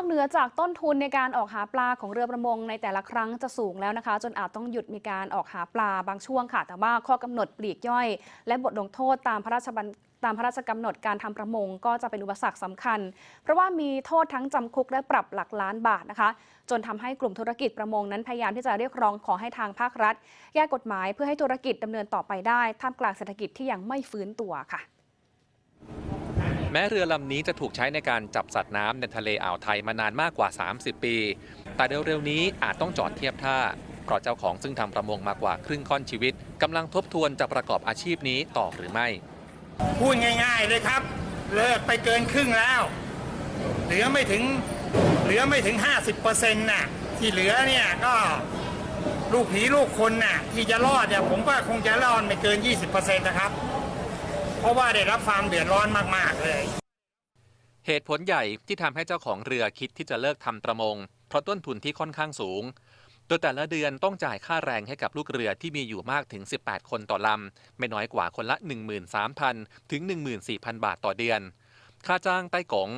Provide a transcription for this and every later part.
อกเหนือจากต้นทุนในการออกหาปลาของเรือประมงในแต่ละครั้งจะสูงแล้วนะคะ จนอาจต้องหยุดมีการออกหาปลาบางช่วงค่ะ แต่ว่าข้อกำหนดปลีกย่อย และบทลงโทษตามพระราชบัญตามพระราชกำหนดการทำประมงก็จะเป็นอุปสรรคสำคัญ เพราะว่ามีโทษทั้งจำคุกและปรับหลักล้านบาทนะคะ จนทำให้กลุ่มธุรกิจประมงนั้นพยายามที่จะเรียกร้องขอให้ทางภาครัฐ แก้กฎหมายเพื่อให้ธุรกิจดำเนินต่อไปได้ท่ามกลางเศรษฐกิจที่ยังไม่ฟื้นตัวค่ะ แม้เรือลำนี้จะถูกใช้ในการจับสัตว์น้ำในทะเลอ่าวไทยมานานมากกว่า 30 ปี แต่เร็วๆนี้อาจต้องจอดเทียบท่า เพราะเจ้าของซึ่งทำประมงมากว่าครึ่งค่อนชีวิตกำลังทบทวนจะประกอบอาชีพนี้ต่อหรือไม่ พูดง่าย ๆเลยครับ เลิกไปเกินครึ่งแล้ว เหลือไม่ถึงเหลือไม่ถึง 50%น่ะที่เหลือเนี่ยก็ลูกผีลูกคนน่ะที่จะรอดเนี่ยผมว่าคงจะรอดไม่เกิน 20%นะครับ เพราะว่าได้รับความเดือดร้อนมาก ๆ เลย เหตุผลใหญ่ที่ทำให้เจ้าของเรือคิดที่จะเลิกทำประมง เพราะต้นทุนที่ค่อนข้างสูง โดยแต่ละเดือนต้องจ่ายค่าแรงให้กับลูกเรือที่มีอยู่มากถึง 18 คนต่อลำ ไม่น้อยกว่าคนละ 13,000 ถึง 14,000 บาทต่อเดือน ค่าจ้างใต้กง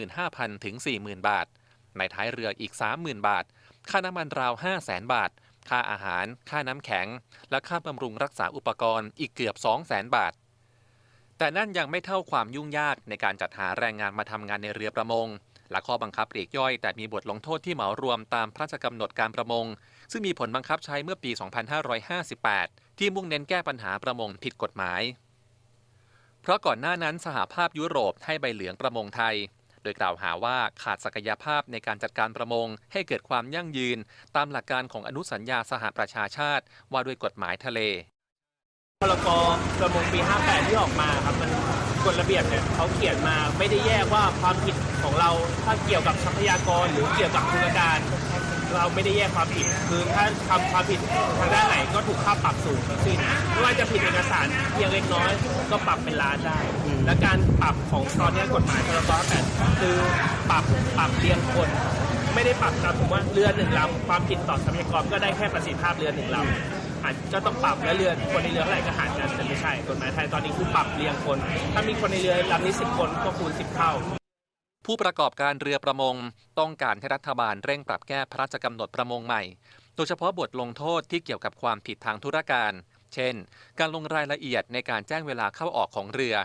35,000 ถึง 40,000 บาท ในท้ายเรืออีก 30,000 บาท ค่าน้ำมันราว 500,000 บาทค่าอาหาร ค่าน้ำแข็ง และค่าบำรุงรักษาอุปกรณ์อีกเกือบ 200,000 บาท แต่นั่นยังไม่เท่าความยุ่งยากในการจัดหาแรงงานมาทำงานในเรือประมง และข้อบังคับปลียกย่อย แต่มีบทลงโทษที่เหมารวมตามพระราชกำหนดการประมง ซึ่งมีผลบังคับใช้เมื่อปี 2558 ที่มุ่งเน้นแก้ปัญหาประมงผิดกฎหมาย เพราะก่อนหน้านั้นสหภาพยุโรปให้ใบเหลืองประมงไทย โดยกล่าวหาว่าขาดศักยภาพในการจัดการประมง ให้เกิดความยั่งยืน ตามหลักการของอนุสัญญาสหประชาชาติว่าด้วยกฎหมายทะเล พรกประมงปี 58 ที่ออกมาครับมันกฎระเบียบเนี่ยเขาเขียนมาไม่ได้แยกว่าความผิดของเราถ้าเกี่ยวกับทรัพยากรหรือเกี่ยวกับธุรการ เราไม่ได้แยกความผิด คือถ้าทำความผิดทางด้านไหนก็ถูกค่าปรับสูงทั้งสิ้นไม่ว่าจะผิดเอกสารเพียงเล็กน้อยก็ปรับเป็นล้านได้ และการปรับของตอนนี้กฎหมายพรก58คือปรับปรับเรียงคนไม่ได้ปรับตามผมว่าเรือหนึ่งลำความผิดต่อทรัพยากรก็ได้แค่ประสิทธิภาพเรือหนึ่งลำ อาจก็ต้องปรับและเรือคนในเรือเท่าไหร่ก็หารกันแต่ไม่ใช่กฎหมายไทยตอนนี้คือปรับเรียงคน ถ้ามีคนในเรือลำนี้สิบคนก็คูณสิบเท่าผู้ประกอบการเรือประมง ต้องการให้รัฐบาลเร่งปรับแก้พระราชกำหนดประมงใหม่ โดยเฉพาะบทลงโทษที่เกี่ยวกับความผิดทางธุรการ เช่น การลงรายละเอียดในการแจ้งเวลาเข้าออกของเรือ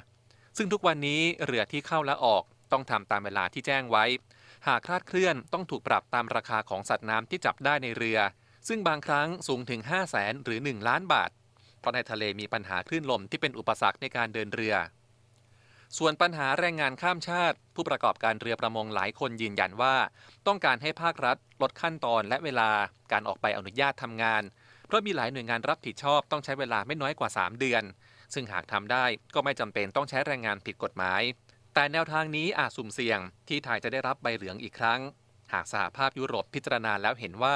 ซึ่งทุกวันนี้เรือที่เข้าและออกต้องทำตามเวลาที่แจ้งไว้ หากคลาดเคลื่อนต้องถูกปรับตามราคาของสัตว์น้ำที่จับได้ในเรือ ซึ่งบางครั้งสูงถึง 5 0 0แสนหรือ 1 ล้านบาท เพราะในทะเลมีปัญหาคลื่นลมที่เป็นอุปสรรคในการเดินเรือ ส่วนปัญหาแรงงานข้ามชาติ ผู้ประกอบการเรือประมงหลายคนยืนยันว่า ต้องการให้ภาครัฐลดขั้นตอนและเวลาการออกใบอนุญาตทำงาน เพราะมีหลายหน่วยงานรับผิดชอบต้องใช้เวลาไม่น้อยกว่า 3 เดือน ซึ่งหากทำได้ก็ไม่จำเป็นต้องใช้แรงงานผิดกฎหมาย แต่แนวทางนี้อาจสุ่มเสี่ยง ที่ไทยจะได้รับใบเหลืองอีกครั้ง หากสหภาพยุโรปพิจารณาแล้วเห็นว่า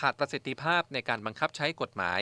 ขาดประสิทธิภาพในการบังคับใช้กฎหมาย